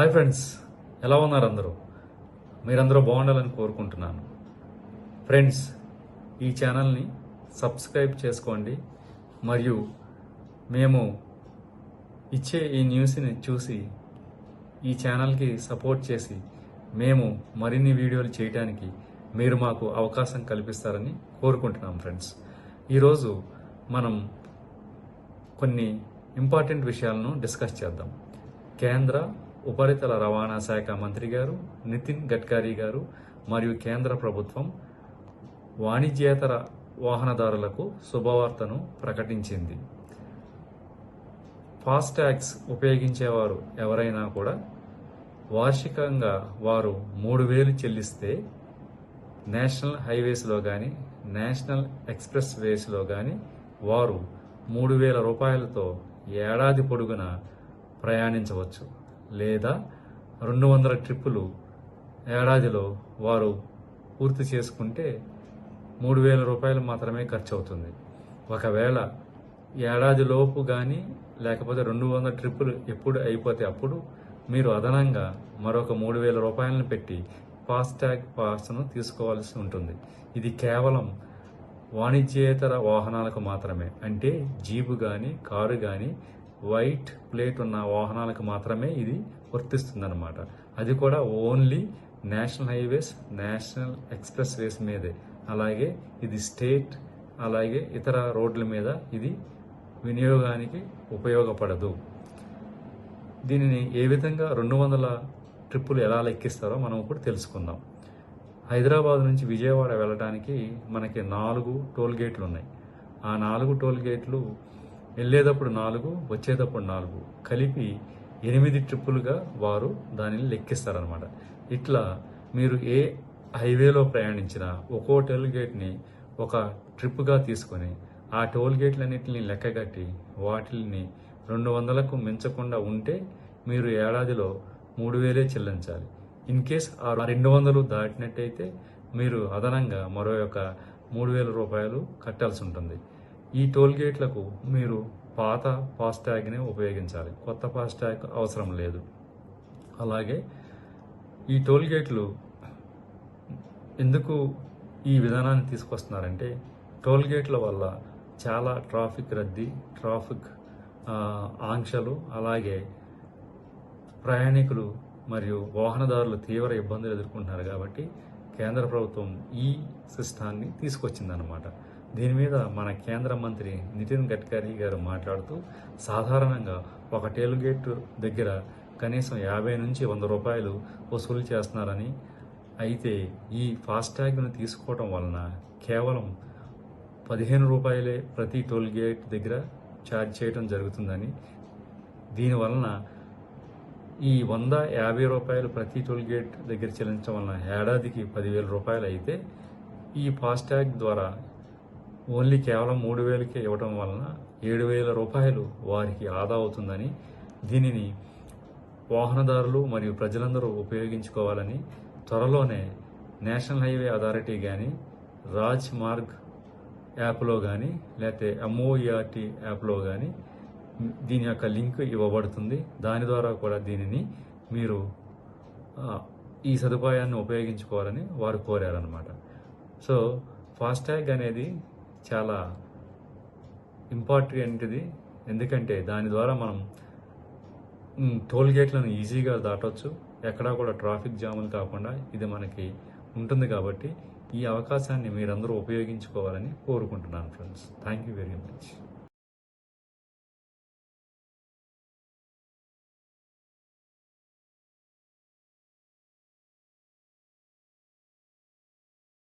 Hi friends ఎలా ఉన్నారు అందరూ? మీరందరూ బాగుండాలని కోరుకుంటున్నాను. ఫ్రెండ్స్ ఈ ఛానల్ని సబ్స్క్రైబ్ చేసుకోండి. మరియు మేము ఇచ్చే ఈ న్యూస్ని చూసి ఈ ఛానల్కి సపోర్ట్ చేసి మేము మరిన్ని వీడియోలు చేయడానికి మీరు మాకు అవకాశం కల్పిస్తారని కోరుకుంటున్నాం ఫ్రెండ్స్. ఈరోజు మనం కొన్ని ఇంపార్టెంట్ విషయాలను డిస్కస్ చేద్దాం. కేంద్ర ఉపరితల రవాణా శాఖ మంత్రి గారు నితిన్ గడ్కరీ గారు మరియు కేంద్ర ప్రభుత్వం వాణిజ్యేతర వాహనదారులకు శుభవార్తను ప్రకటించింది. ఫాస్టాగ్స్ ఉపయోగించేవారు ఎవరైనా కూడా వార్షికంగా వారు మూడు వేలు చెల్లిస్తే నేషనల్ హైవేస్లో కానీ నేషనల్ ఎక్స్ప్రెస్ వేస్లో కానీ వారు మూడు వేల రూపాయలతో ఏడాది పొడుగున ప్రయాణించవచ్చు. లేదా రెండు వందల ట్రిప్పులు ఏడాదిలో వారు పూర్తి చేసుకుంటే మూడు వేల రూపాయలు మాత్రమే ఖర్చు అవుతుంది ఒకవేళ ఏడాదిలోపు కానీ లేకపోతే రెండు వందల ట్రిప్పులు ఎప్పుడు అయిపోతే అప్పుడు మీరు అదనంగా మరొక మూడు వేల రూపాయలను పెట్టి ఫాస్టాగ్ పాస్ను తీసుకోవాల్సి ఉంటుంది. ఇది కేవలం వాణిజ్యేతర వాహనాలకు మాత్రమే. అంటే జీపు కానీ కారు కానీ వైట్ ప్లేట్ ఉన్న వాహనాలకు మాత్రమే ఇది వర్తిస్తుందన్నమాట. అది కూడా only national highways national expressways మీదే. అలాగే ఇది స్టేట్ అలాగే ఇతర రోడ్ల మీద ఇది వినియోగానికి ఉపయోగపడదు. దీనిని ఏ విధంగా రెండు వందల ట్రిప్పులు ఎలా లెక్కిస్తారో మనం ఇప్పుడు తెలుసుకుందాం. హైదరాబాద్ నుంచి విజయవాడ వెళ్ళడానికి మనకి నాలుగు టోల్ గేట్లు ఉన్నాయి. ఆ నాలుగు టోల్ గేట్లు వెళ్ళేటప్పుడు నాలుగు వచ్చేటప్పుడు నాలుగు. కలిపి ఎనిమిది ట్రిప్పులుగా వారు దానిని లెక్కిస్తారనమాట ఇట్లా మీరు ఏ హైవేలో ప్రయాణించినా ఒక్కో టోల్ గేట్ని ఒక ట్రిప్గా తీసుకొని ఆ టోల్ గేట్లన్నింటిని లెక్కగట్టి వాటిని రెండు వందలకు మించకుండా ఉంటే మీరు ఏడాదిలో మూడు వేలే చెల్లించాలి. ఇన్ కేస్ ఆ రెండు వందలు దాటినట్టయితే మీరు అదనంగా మరో యొక్క మూడు వేల రూపాయలు కట్టాల్సి ఉంటుంది. ఈ టోల్ గేట్లకు మీరు పాత ఫాస్టాగ్ని ఉపయోగించాలి. కొత్త ఫాస్టాగ్ అవసరం లేదు. అలాగే ఈ టోల్ గేట్లు ఎందుకు ఈ విధానాన్ని తీసుకొస్తున్నారంటే టోల్ గేట్ల వల్ల చాలా ట్రాఫిక్ రద్దీ ట్రాఫిక్ ఆంక్షలు అలాగే ప్రయాణికులు మరియు వాహనదారులు తీవ్ర ఇబ్బందులు ఎదుర్కొంటున్నారు కాబట్టి కేంద్ర ప్రభుత్వం ఈ సిస్టాన్ని తీసుకొచ్చిందనమాట దీని మీద మన కేంద్ర మంత్రి నితిన్ గడ్కరీ గారు మాట్లాడుతూ సాధారణంగా ఒక టేల్ గేట్ దగ్గర కనీసం యాభై నుంచి వంద రూపాయలు వసూలు చేస్తున్నారని అయితే ఈ ఫాస్టాగ్ను తీసుకోవడం వలన కేవలం పదిహేను రూపాయలే ప్రతి టోల్ గేట్ దగ్గర ఛార్జ్ చేయడం జరుగుతుందని దీని వలన ఈ వంద యాభై రూపాయలు ప్రతి టోల్ గేట్ దగ్గర చెల్లించడం వలన ఏడాదికి పదివేల రూపాయలు అయితే ఈ ఫాస్టాగ్ ద్వారా ఓన్లీ కేవలం మూడు వేలకే ఇవ్వడం వలన ఏడు వేల రూపాయలు వారికి ఆదా అవుతుందని దీనిని వాహనదారులు మరియు ప్రజలందరూ ఉపయోగించుకోవాలని త్వరలోనే నేషనల్ హైవే అథారిటీ కానీ రాజ్ మార్గ్ యాప్లో కానీ లేకపోతే ఎంఓఈఆర్టీ యాప్లో కానీ దీని యొక్క లింక్ ఇవ్వబడుతుంది. దాని ద్వారా కూడా దీనిని మీరు ఈ సదుపాయాన్ని ఉపయోగించుకోవాలని వారు కోరారనమాట సో ఫాస్టాగ్ అనేది చాలా ఇంపార్టెంట్ది ఎందుకంటే దాని ద్వారా మనం టోల్ గేట్లను ఈజీగా దాటొచ్చు. ఎక్కడా కూడా ట్రాఫిక్ జాములు కాకుండా ఇది మనకి ఉంటుంది కాబట్టి ఈ అవకాశాన్ని మీరందరూ ఉపయోగించుకోవాలని కోరుకుంటున్నాను friends thank you very much